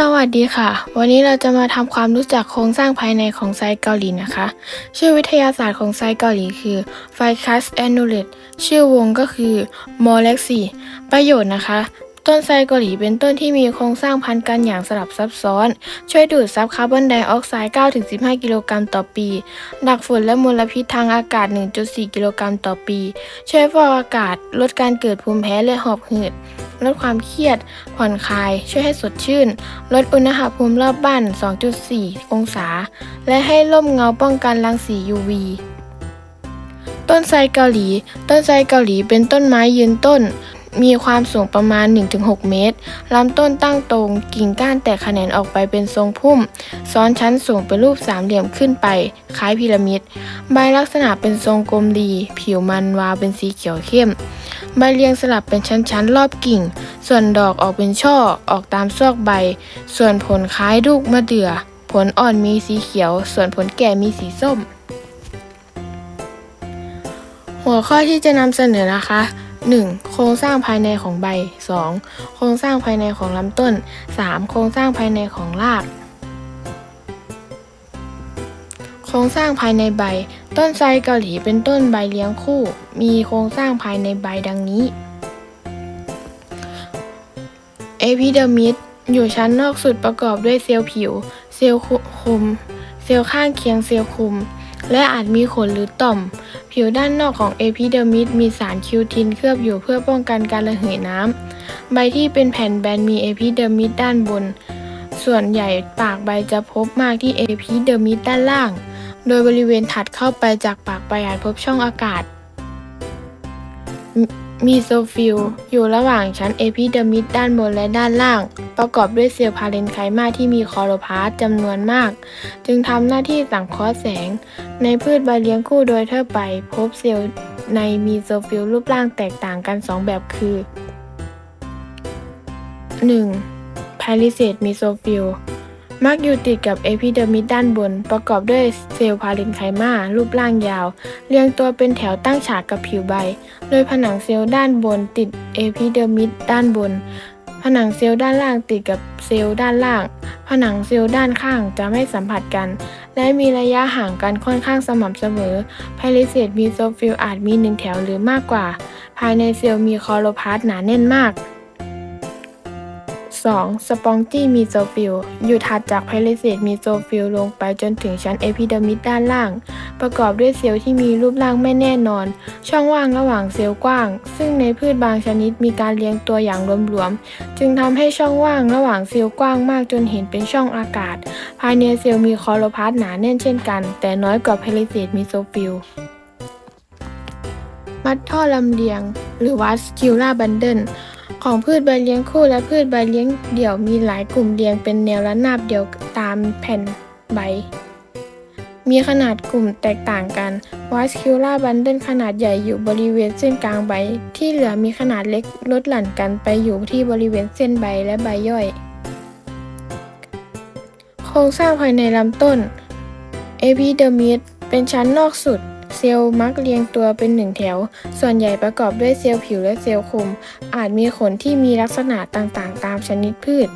สวัสดีค่ะ วันนี้เราจะมาทำความรู้จักโครงสร้างภายในของไซเกาหลีนะคะ ชื่อวิทยาศาสตร์ของไซเกาหลีคือ Ficus annulet ชื่อวงก็คือ m o l e x i ประโยชน์นะคะ ต้นไทรเกาหลีเป็นต้นที่มีโครงสร้างพันกันอย่างสลับซับซ้อน ช่วยดูดซับคาร์บอนไดออกไซด์ 9-15 กิโลกรัมต่อปี ดักฝุ่นและมลพิษทางอากาศ 1.4 กิโลกรัมต่อปี ช่วยฟอกอากาศ ลดการเกิดภูมิแพ้และหอบหืด ลดความเครียด ผ่อนคลาย ช่วยให้สดชื่น ลดอุณหภูมิรอบบ้าน 2.4 องศา และให้ร่มเงาป้องกันรังสี UV ต้นไทรเกาหลี ต้นไทรเกาหลีเป็นต้นไม้ยืนต้น มีความสูงประมาณ 1-6 เมตร ลำต้นตั้งตรง กิ่งก้านแตกแขนงออกไปเป็นทรงพุ่ม ซ้อนชั้นสูงเป็นรูปสามเหลี่ยมขึ้นไป คล้ายพีระมิด ใบลักษณะเป็นทรงกลมดี ผิวมันวาวเป็นสีเขียวเข้ม ใบเรียงสลับเป็นชั้นๆ รอบกิ่ง ส่วนดอกออกเป็นช่อ ออกตามซอกใบ ส่วนผลคล้ายลูกมะเดื่อ ผลอ่อนมีสีเขียว ส่วนผลแก่มีสีส้ม หัวข้อที่จะนำเสนอนะคะ 1. โครงสร้างภายในของใบ 2. โครงสร้างภายในของลำต้น 3. โครงสร้างภายในของราก รงสร้างภายในใบ ต้นไทรเกาหลีเป็นต้นใบเลี้ยงคู่ มีโครงสร้างภายในใบดังนี้ เอพิเดอร์มิดอยู่ชั้นนอกสุดประกอบด้วยเซลล์ผิว เซลล์คุม เซลล์ข้างเคียงเซลล์คุม และอาจมีขนหรือต่อม ผิวด้านนอกของเอพิเดอร์มิดมีสารคิวตินเคลือบอยู่เพื่อป้องกันการระเหยน้ำ ใบที่เป็นแผ่นแบนมีเอพิเดอร์มิดด้านบนส่วนใหญ่ปากใบจะพบมากที่เอพิเดอร์มิดด้านล่าง โดยบริเวณถัดเข้าไปจากปากใบอาจพบช่องอากาศ มีโซฟิลอยู่ระหว่างชั้นเอพิเดอร์มิดด้านบนและด้านล่าง ประกอบด้วยเซลล์พาเรนไคมาที่มีคลอโรพลาสต์จำนวนมาก จึงทำหน้าที่สังเคราะห์แสง ในพืชใบเลี้ยงคู่โดยทั่วไป พบเซลล์ในมีโซฟิลรูปร่างแตกต่างกัน 2 แบบคือ 1. พาริเซตมีโซฟิล มักอยู่ติดกับเอพิเดอร์มิดด้านบน ประกอบด้วยเซลล์พาเรนไคมารูปร่างยาว เรียงตัวเป็นแถวตั้งฉากกับผิวใบ โดยผนังเซลล์ด้านบนติดเอพิเดอร์มิดด้านบน ผนังเซลล์ด้านล่างติดกับเซลล์ด้านล่าง ผนังเซลล์ด้านข้างจะไม่สัมผัสกัน และมีระยะห่างกันค่อนข้างสม่ำเสมอไพลิเซตมีโซฟิลอาจมีหนึ่งแถวหรือมากกว่า ภายในเซลล์มีคอโรพาสหนาแน่นมาก 2. สปองจี้มีโซฟิลอยู่ถัดจากไพลิเซตมีโซฟิลลงไปจนถึงชั้นเอพิเดอร์มิดด้านล่าง ประกอบด้วยเซลล์ที่มีรูปร่างไม่แน่นอน ช่องว่างระหว่างเซลล์กว้าง ซึ่งในพืชบางชนิดมีการเรียงตัวอย่างหลวมๆ จึงทำให้ช่องว่างระหว่างเซลล์กว้างมากจนเห็นเป็นช่องอากาศ ภายในเซลล์มีคอโรพาสหนาแน่นเช่นกัน แต่น้อยกว่าไพลิเซตมีโซฟิลมัดท่อลำเลียง หรือวัสคิวล่าบันเดิล ของพืชใบเลี้ยงคู่และพืชใบเลี้ยงเดี่ยวมีหลายกลุ่มเรียงเป็นแนวระนาบเดียวตามแผ่นใบ มีขนาดกลุ่มแตกต่างกันวัสคิวล่าบันเดิลขนาดใหญ่อยู่บริเวณเส้นกลางใบ ที่เหลือมีขนาดเล็กลดหลั่นกันไปอยู่ที่บริเวณเส้นใบและใบย่อย โครงสร้างภายในลำต้น เอพิเดอร์มิดเป็นชั้นนอกสุด เซลล์มักเรียงตัวเป็นหนึ่งแถว ส่วนใหญ่ประกอบด้วยเซลล์ผิวและเซลล์คุม อาจมีขนที่มีลักษณะต่างๆ ตามชนิดพืช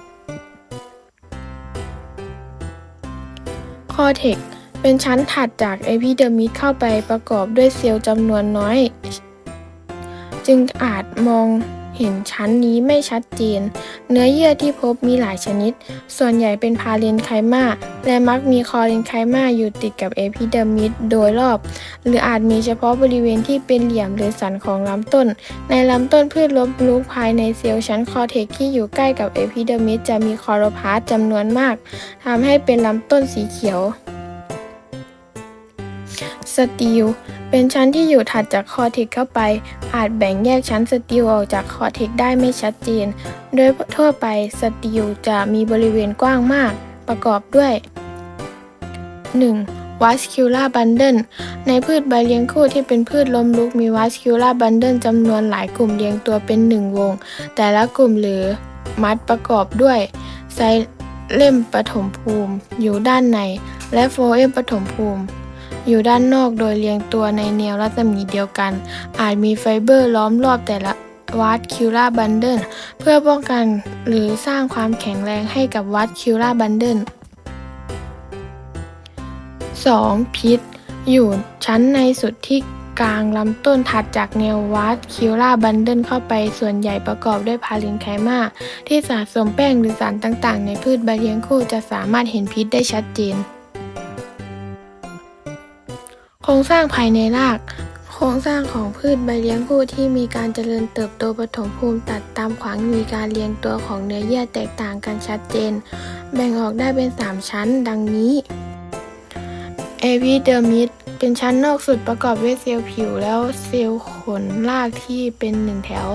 คอเทกเป็นชั้นถัดจากเอพิเดอร์มิดเข้าไปประกอบด้วยเซลล์จำนวนน้อย จึงอาจมองเห็นชั้นนี้ไม่ชัดเจน เนื้อเยื่อที่พบมีหลายชนิด ส่วนใหญ่เป็นพาเรนไคมา และมักมีคอเรนไคมาอยู่ติดกับเอพิเดอร์มิดโดยรอบ หรืออาจมีเฉพาะบริเวณที่เป็นเหลี่ยมหรือสันของลำต้น ในลำต้นพืชลบลุกภายในเซลล์ชั้นคอเทกที่อยู่ใกล้กับเอพิเดอร์มิดจะมีคอโรพาสจำนวนมากทำให้เป็นลำต้นสีเขียวสตีลเป็นชั้นที่อยู่ถัดจากคอเทกเข้าไป อาจแบ่งแยกชั้นสตีลออกจากคอเทกได้ไม่ชัดเจน โดยทั่วไปสตีลจะมีบริเวณกว้างมาก ประกอบด้วย 1. vascular bundle ในพืชใบเลี้ยงคู่ที่เป็นพืชล้มลุกมี vascular bundle จำนวนหลายกลุ่มเรียงตัวเป็นหนึ่งวง แต่ละกลุ่มหรือมัดประกอบด้วยไซเลมปฐมภูมิ อยู่ด้านใน และโฟเอมปฐมภูมิ อยู่ด้านนอกโดยเรียงตัวในแนวรัศมีเดียวกัน อาจมีไฟเบอร์ล้อมรอบแต่ละ วัดคิวราบันเดิลเพื่อป้องกันหรือสร้างความแข็งแรงให้กับวัดคิวราบันเดิล 2. พิษ อยู่ชั้นในสุดที่กลางลำต้นถัดจากแนววัดคิวราบันเดิลเข้าไปส่วนใหญ่ประกอบด้วยพาลินไคมาที่สะสมแป้งหรือสารต่างๆ ในพืชใบเลี้ยงคู่จะสามารถเห็นพิษได้ชัดเจน โครงสร้างภายในราก ครงสร้างของพืชใบเลี้ยงผู้ที่มีการเจริญเติบโตปฐมภูมิตัดตามขวางมีการเรียงตัวของเนื้อเยื่อแตกต่างกันชัดเจน แบ่งออกได้เป็น 3 ชั้น ดังนี้เอพิเดอร์มิดเป็นชั้นนอกสุดประกอบด้วยเซลล์ผิวแล้วเซลล์ขนรากที่เป็นหนึ่งแถว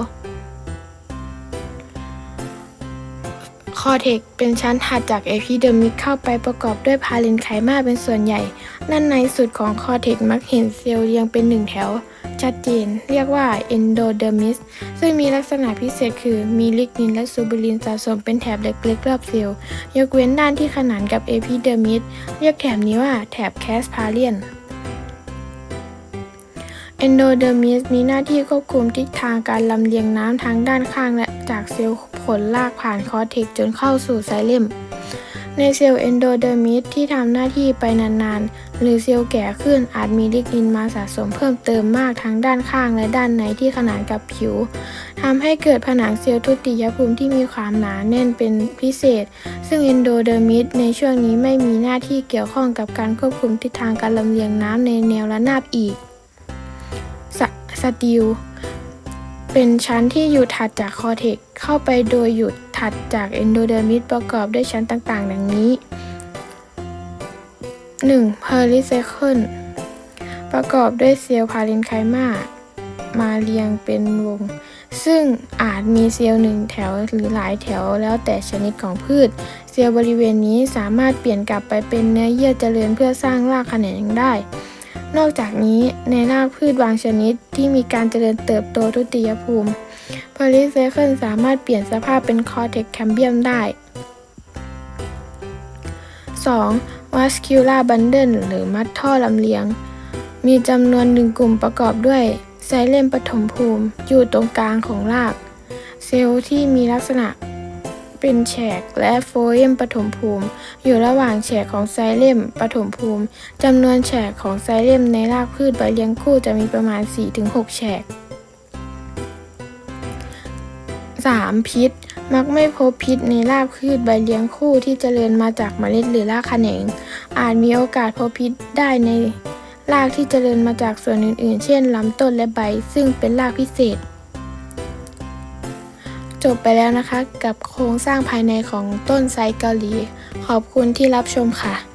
อเทกเป็นชั้นถัดจากเอพิเดอร์มิดเข้าไปประกอบด้วยพาเลนไคมาเป็นส่วนใหญ่ ด้านในสุดของคอเทกมักเห็นเซลล์เรียงเป็นหนึ่งแถว ชัดเจน เรียกว่าเอนโดเดอร์มิสซึ่งมีลักษณะพิเศษคือมีลิกนินและซูบิลินสะสมเป็นแถบเล็กๆรอบเซลล์ ยกเว้นด้านที่ขนานกับเอพิเดอร์มิสเรียกแถบนี้ว่าแถบแคสพาเลียนเอนโดเดอร์มิสมีหน้าที่ควบคุมทิศทางการลำเลียงน้ำทั้งด้านข้างและจากเซลล์ ผลลากผ่านคอร์เทกจนเข้าสู่ไซเลมในเซลล์เอนโดเดอร์มิสที่ทำหน้าที่ไปนานๆ หรือเซลล์แก่ขึ้นอาจมีลิกนินมาสะสมเพิ่มเติมมากทั้งด้านข้างและด้านในที่ขนานกับผิวทำให้เกิดผนังเซลล์ทุติยภูมิที่มีความหนาแน่นเป็นพิเศษ ซึ่งเอนโดเดอร์มิสในช่วงนี้ไม่มีหน้าที่เกี่ยวข้องกับการควบคุมทิศทางการลำเลียงน้ำในแนวระนาบอีกสสติล เป็นชั้นที่อยู่ถัดจากคอเทกเข้าไปโดยหยุดถัดจากเอนโดเดอร์มิสประกอบด้วยชั้นต่างๆ ดังนี้ 1. เพอริไซเคิลประกอบด้วยเซลล์พาเรนไคมามาเรียงเป็นวง ซึ่งอาจมีเซลล์หนึ่งแถวหรือหลายแถวแล้วแต่ชนิดของพืช เซลล์บริเวณนี้สามารถเปลี่ยนกลับไปเป็นเนื้อเยื่อเจริญเพื่อสร้างรากแขนงได้ นอกจากนี้ในรากพืชบางชนิดที่มีการเจริญเติบโตทุติยภูมิ p o l y c y c l e สามารถเปลี่ยนสภาพเป็นคอเทกแคมเบียมได้ 2. vascular bundle หรือมัดท่อลำเลียง มีจำนวนหนึ่งกลุ่มประกอบด้วยไซเลมปฐมภูมิ อยู่ตรงกลางของราก เซลล์ที่มีลักษณะ เป็นแฉกและโฟเอมปฐมภูมิ อยู่ระหว่างแฉกของไซเลมปฐมภูมิจำนวนแฉกของไซเลมในรากพืชใบเลี้ยงคู่จะมีประมาณ 4-6 แฉก 3. พิษ มักไม่พบพิษในรากพืชใบเลี้ยงคู่ที่เจริญมาจากเมล็ดหรือรากแขนง อาจมีโอกาสพบพิษได้ในรากที่เจริญมาจากส่วนอื่นๆ เช่นลำต้นและใบ ซึ่งเป็นรากพิเศษ จบไปแล้วนะคะ กับโครงสร้างภายในของต้นไซเกาหลี ขอบคุณที่รับชมค่ะ